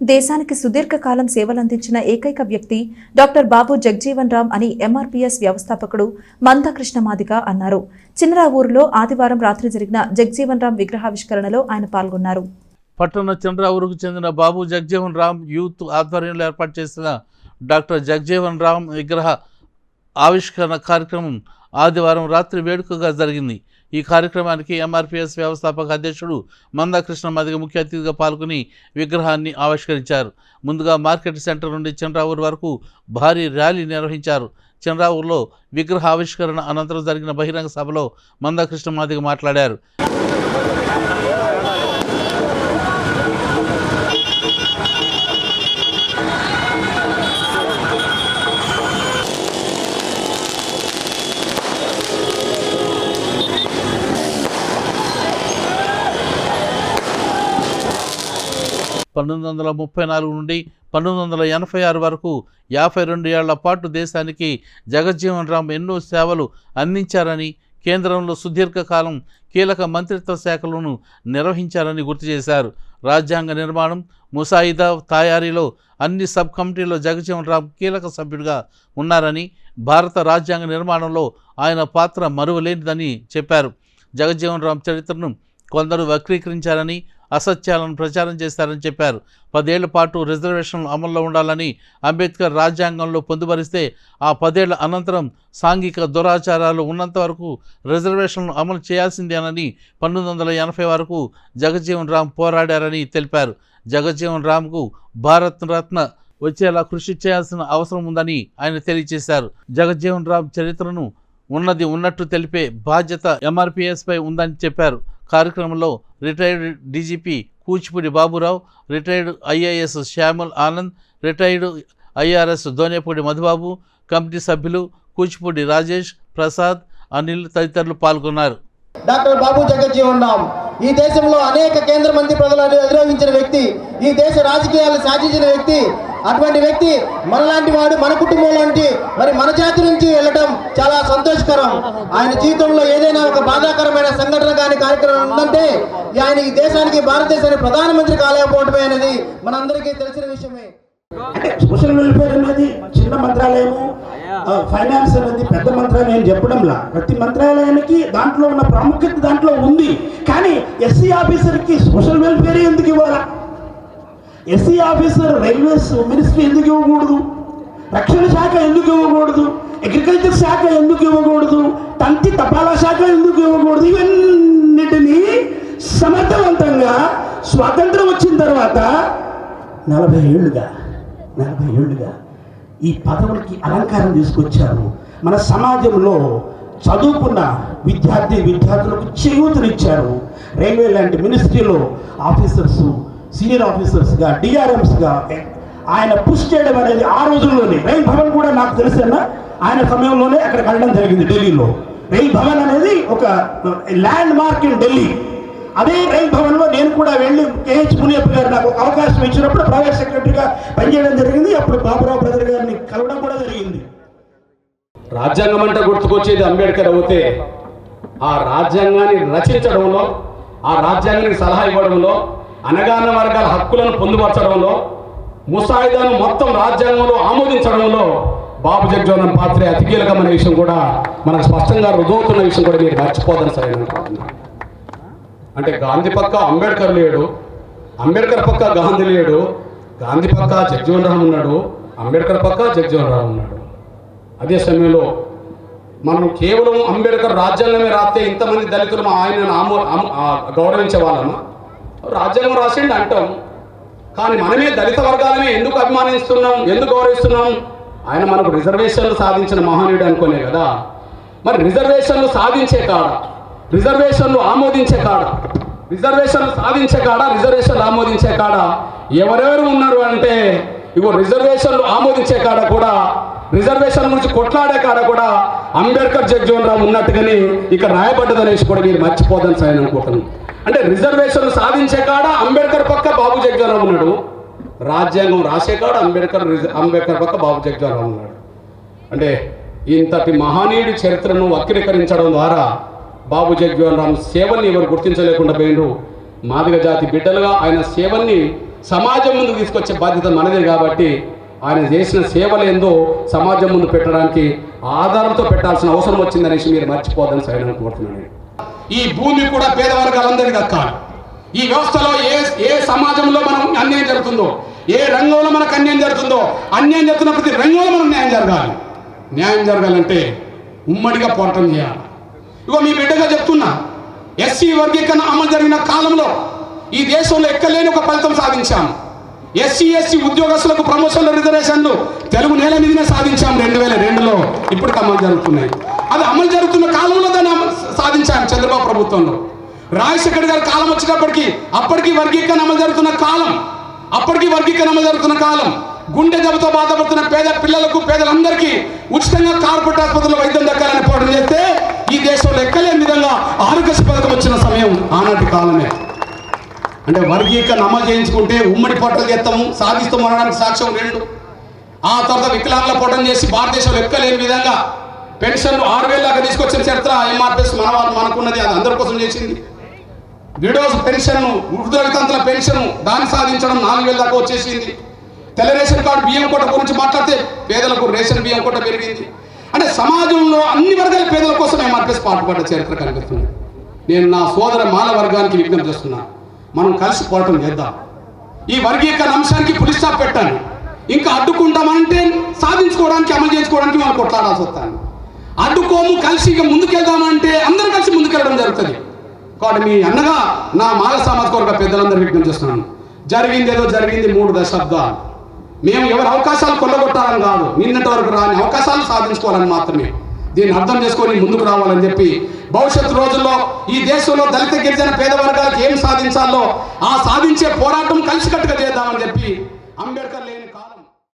దేశానికి సుదీర్ఘకాలం సేవలందించిన ఏకైక వ్యక్తి డాక్టర్ బాబు జగ్జీవన్ రామ్ అని ఎంఆర్పీఎస్ వ్యవస్థాపకుడు మందకృష్ణ మాదిక అన్నారు చిన్నరావూరులో ఆదివారం రాత్రి జరిగిన జగ్జీవన్ రామ్ విగ్రహావిష్కరణలో ఆయన పాల్గొన్నారు. పట్టణ చంద్రావూరుకు చెందిన బాబు జగ్జీవన్ రామ్ యూత్ ఆధ్వర్యంలో ఏర్పాటు చేసిన డాక్టర్ జగ్జీవన్ రామ్ విగ్రహ ఆవిష్కరణ కార్యక్రమం ఆదివారం రాత్రి వేడుకగా జరిగింది. ఈ కార్యక్రమానికి ఎంఆర్పిఎస్ వ్యవస్థాపక అధ్యక్షుడు మందాకృష్ణ మదిగ ముఖ్య అతిథిగా పాల్గొని విగ్రహాన్ని ఆవిష్కరించారు. ముందుగా మార్కెట్ సెంటర్ నుండి చంద్రావూరు వరకు భారీ ర్యాలీ నిర్వహించారు. చంద్రావూరులో విగ్రహ ఆవిష్కరణ అనంతరం జరిగిన బహిరంగ సభలో మందాకృష్ణ మాదిగ మాట్లాడారు. పంతొమ్మిది వందల ముప్పై నాలుగు నుండి పంతొమ్మిది వందల ఎనభై ఆరు వరకు యాభై రెండు ఏళ్ళ పాటు దేశానికి జగజ్జీవన్ రామ్ ఎన్నో సేవలు అందించారని కేంద్రంలో సుదీర్ఘకాలం కీలక మంత్రిత్వ శాఖలను నిర్వహించారని గుర్తు చేశారు. రాజ్యాంగ నిర్మాణం ముసాయిదా తయారీలో అన్ని సబ్ కమిటీల్లో జగజ్జీవన్ రామ్ కీలక సభ్యుడిగా ఉన్నారని భారత రాజ్యాంగ నిర్మాణంలో ఆయన పాత్ర మరువలేనిదని చెప్పారు. జగజ్జీవన్ రామ్ చరిత్రను కొందరు వక్రీకరించారని అసత్యాలను ప్రచారం చేస్తారని చెప్పారు. పదేళ్ళ పాటు రిజర్వేషన్లు అమల్లో ఉండాలని అంబేద్కర్ రాజ్యాంగంలో పొందుపరిస్తే ఆ పదేళ్ళ అనంతరం సాంఘిక దురాచారాలు ఉన్నంత వరకు రిజర్వేషన్లు అమలు చేయాల్సిందేనని పంతొమ్మిది వందల ఎనభై వరకు జగజీవన్ రామ్ పోరాడారని తెలిపారు. జగజీవన్ రామ్కు భారత్ రత్న వచ్చేలా కృషి చేయాల్సిన అవసరం ఉందని ఆయన తెలియజేశారు. జగజ్జీవన్ రామ్ చరిత్రను ఉన్నది ఉన్నట్టు తెలిపే బాధ్యత ఎంఆర్పిఎస్పై ఉందని చెప్పారు. కార్యక్రమంలో retired DGP Kuchipudi Baburao retired IAS Shyamal Anand retired IRS Donepudi Madhubabu committee సభ్యులు కూచిపూడి రాజేష్ ప్రసాద్ అనిల్ తదితరులు పాల్గొన్నారు. డాక్టర్ బాబు జగజ్జీవన్ రామ్ ఈ దేశంలో అనేక కేంద్ర మంత్రి ప్రజలను అధిరోహించిన వ్యక్తి ఈ దేశ రాజకీయాలు సాధించిన వ్యక్తి అటువంటి వ్యక్తి మనలాంటి వాడు మన కుటుంబం లాంటి మరి మన జాతి నుంచి వెళ్ళటం చాలా సంతోషకరం. ఆయన జీవితంలో ఏదైనా ఒక బాధాకరమైన సంఘటన కానీ కార్యక్రమం ఉందంటే ఆయన ఈ దేశానికి భారతదేశానికి ప్రధానమంత్రి కాలేకపోవటమే అనేది మనందరికీ తెలిసిన విషయమే. అంటే సోషల్ వెల్ఫేర్ అనేది చిన్న మంత్రాలయము. ఫైనాన్స్ అనేది పెద్ద మంత్రాలయం అని చెప్పడంలా. ప్రతి మంత్రాలయానికి దాంట్లో ఉన్న ప్రాముఖ్యత దాంట్లో ఉంది. కానీ ఎస్సీ ఆఫీసర్కి సోషల్ వెల్ఫేర్ ఎందుకు ఇవ్వాలా? ఎస్సీ ఆఫీసర్ రైల్వేస్ మినిస్ట్రీ ఎందుకు ఇవ్వకూడదు? రక్షణ శాఖ ఎందుకు ఇవ్వకూడదు? అగ్రికల్చర్ శాఖ ఎందుకు ఇవ్వకూడదు? తంతి తపాలా శాఖ ఎందుకు ఇవ్వకూడదు? ఇవన్నిటినీ సమర్థవంతంగా స్వాతంత్రం వచ్చిన తర్వాత నలభై ఏళ్ళుగా నలభై ఏళ్ళుగా ఈ పదవులకి అలంకారం తీసుకొచ్చారు. మన సమాజంలో చదువుకున్న విద్యార్థి విద్యార్థులకు చేయూతనిచ్చారు. రైల్వే లాంటి మినిస్ట్రీలో ఆఫీసర్స్ సీనియర్ ఆఫీసర్స్గా డిఆర్ఎంస్గా ఆయన పుష్ చేయడం అనేది ఆ రోజుల్లోనే రైల్ భవన్ కూడా నాకు తెలిసిన ఆయన సమయంలోనే అక్కడ వెళ్ళడం జరిగింది ఢిల్లీలో. రైల్ భవన్ అనేది ఒక ల్యాండ్ మార్క్ ఇన్ ఢిల్లీ. అదే రైల్ భవన్లో నేను కూడా వెళ్ళి కేహెచ్ మునియప్ప గారు నాకు ఒక అవకాశం ఇచ్చినప్పుడు ప్రైవేట్ సెక్రటరీగా పనిచేయడం జరిగింది. అప్పుడు బాబురావు బ్రదర్ గారిని కలవడం కూడా జరిగింది. రాజ్యాంగం అంటే గుర్తుకొచ్చేది అంబేద్కర్ అవుతే ఆ రాజ్యాంగాన్ని రచించడంలో ఆ రాజ్యాంగానికి సలహా ఇవ్వడంలో అనగాన వర్గాల హక్కులను పొందుపరచడంలో ముసాయిదాను మొత్తం రాజ్యాంగంలో ఆమోదించడంలో బాబు జగ్జోహన్ పాత్ర అతి కీలకమైన విషయం కూడా మనకు స్పష్టంగా రుజువుతున్న విషయం కూడా మీరు మర్చిపోదని సరే అంటే గాంధీ పక్క అంబేద్కర్ లేడు అంబేద్కర్ పక్క గాంధీ లేడు గాంధీ పక్క జగ్జీవన్ రామ్ ఉన్నాడు అంబేద్కర్ పక్క జగ్జీవన్ రామ్ ఉన్నాడు. అదే సమయంలో మనం కేవలం అంబేద్కర్ రాజ్యాంగమే రాస్తే ఇంతమంది దళితులు ఆయన ఆయనను ఆమో గౌరవించే వాళ్ళము? రాజ్యాంగం రాసిండి అంటాం. కానీ మనమే దళిత వర్గాలనే ఎందుకు అభిమానిస్తున్నాం? ఎందుకు గౌరవిస్తున్నాం? ఆయన మనకు రిజర్వేషన్లు సాధించిన మహానీయుడు అనుకోలే కదా. మరి రిజర్వేషన్లు సాధించే కాడ రిజర్వేషన్లు ఆమోదించే కాడ రిజర్వేషన్లు సాధించే కాడ రిజర్వేషన్లు ఆమోదించే కాడ ఎవరెవరు ఉన్నారు అంటే ఇగో రిజర్వేషన్లు ఆమోదించే కాడ కూడా రిజర్వేషన్ గురించి కొట్లాడే కాడ కూడా అంబేద్కర్ జగ్జీవన్ రావు ఉన్నట్టుగానే ఇక్కడ రాయబడ్డదనేసి కూడా మీరు మర్చిపోదని సాయం అనుకుంటున్నాను. అంటే రిజర్వేషన్ సాధించే కాడ అంబేద్కర్ పక్క బాబు జగ్జీవన్ ఉన్నాడు. రాజ్యాంగం రాసే కాడ అంబేద్కర్ అంబేద్కర్ పక్క బాబు జగ్జీవన్ ఉన్నాడు. అంటే ఇంతటి మహనీయుడి చరిత్రను వక్రీకరించడం ద్వారా బాబు జగ్జీవన్ రామ్ సేవల్ని ఎవరు గుర్తించలేకుండా పోయినరు మాదిగ జాతి బిడ్డలుగా ఆయన సేవల్ని సమాజం ముందుకు తీసుకొచ్చే బాధ్యత మనదే కాబట్టి ఆయన చేసిన సేవలు సమాజం ముందు పెట్టడానికి ఆధారంతో పెట్టాల్సిన అవసరం వచ్చిందనేసి మీరు మర్చిపోద్దని సైన్ కోరుతున్నాను. ఈ భూమి కూడా పేద వర్గాలందరికీ దక్కాలి ఈ వ్యవస్థలో ఏ ఏ సమాజంలో మనం అన్యాయం జరుగుతుందో ఏ రంగంలో మనకు అన్యాయం జరుగుతుందో అన్యాయం జరుగుతున్న ప్రతి రంగంలో మనం న్యాయం జరగాలి. న్యాయం జరగాలంటే ఉమ్మడిగా పోరాటం చేయాలి. ఇగో మీ బిడ్డగా చెప్తున్నా ఎస్సీ వర్గీకరణ అమలు జరిగిన కాలంలో ఈ దేశంలో ఎక్కలేని ఒక ఫలితం సాధించాం ఎస్సీ ఎస్సీ ఉద్యోగస్తులకు ప్రమోషన్లు రిజర్వేషన్లు తెలుగు నేల మీదనే సాధించాం రెండు వేల రెండులో. ఇప్పుడు అమలు జరుగుతున్నాయి. అది అమలు జరుగుతున్న కాలంలో దాన్ని సాధించాం చంద్రబాబు ప్రభుత్వంలో. రాజశేఖర్ గారి కాలం వచ్చినప్పటికీ అప్పటికి వర్గీకరణ అమలు జరుగుతున్న కాలం. అప్పటికి వర్గీకరణ అమలు జరుగుతున్న కాలం. గుండె జబ్బుతో బాధపడుతున్న పేద పిల్లలకు పేదలందరికీ ఉచితంగా కార్పొరేట్ ఆసుపత్రుల్లో వైద్యం దక్కాలని పోవడం చేస్తే ఈ దేశంలో ఎక్కలేని విధంగా ఆరోగ్య పథకం వచ్చిన సమయం ఆనాటి కాలమే. అంటే వర్గీకరణ అమలు చేయించుకుంటే ఉమ్మడి పొట్టలు చేస్తాము సాధిస్తూ అనడానికి సాక్ష్యం రెండు. ఆ తర్వాత వికలాంగుల పోటం చేసి భారతదేశంలో ఎక్కలేని విధంగా పెన్షన్ ఆరు వేల దాకా తీసుకొచ్చిన చరిత్ర ఎంఆర్పిఎస్ మన మనకున్నది అది అందరి కోసం చేసింది. విడోస్ పెన్షన్ వృద్ధుల పెన్షన్ దాన్ని సాధించడం నాలుగు వేల దాకా వచ్చేసింది. తెల్ల రేషన్ కార్డు బియ్యం కోట గురించి మాట్లాడితే పేదలకు రేషన్ బియ్యం కోట పెరిగింది. అంటే సమాజంలో అన్ని వర్గాల పేదల కోసం ఎంఆర్పిఎస్ పాటుపడ్డ చరిత్ర కనిపిస్తుంది. నేను నా సోదర మాల వర్గానికి విజ్ఞప్తి చేస్తున్నాను మనం కలిసి పోరాటం చేద్దాం. ఈ వర్గీకరణ అంశానికి పులి స్టాప్ ఇంకా అడ్డుకుంటామంటే సాధించుకోవడానికి అమలు చేసుకోవడానికి మనం కొట్లాడాల్సి వస్తాను అడ్డుకోము కలిసి ఇక ముందుకెళ్దామంటే అందరం కలిసి ముందుకెళ్ళడం జరుగుతుంది. కాబట్టి మీ అన్నగా నా మాల సామాజిక వర్గ పెద్దలందరూ విజ్ఞప్తి చేస్తున్నాను. జరిగింది ఏదో జరిగింది మూడు దశాబ్దాలు. మేము ఎవరి అవకాశాలు కొల్లగొట్టాలని కాదు నిన్నటి వరకు రాని అవకాశాలు సాధించుకోవాలని మాత్రమే. దీన్ని అర్థం చేసుకొని ముందుకు రావాలని చెప్పి భవిష్యత్తు రోజుల్లో ఈ దేశంలో దళిత గిరిజన పేద వర్గాలకు ఏం సాధించాలో ఆ సాధించే పోరాటం కలిసికట్టుగా చేద్దామని చెప్పి అంబేద్కర్ లేని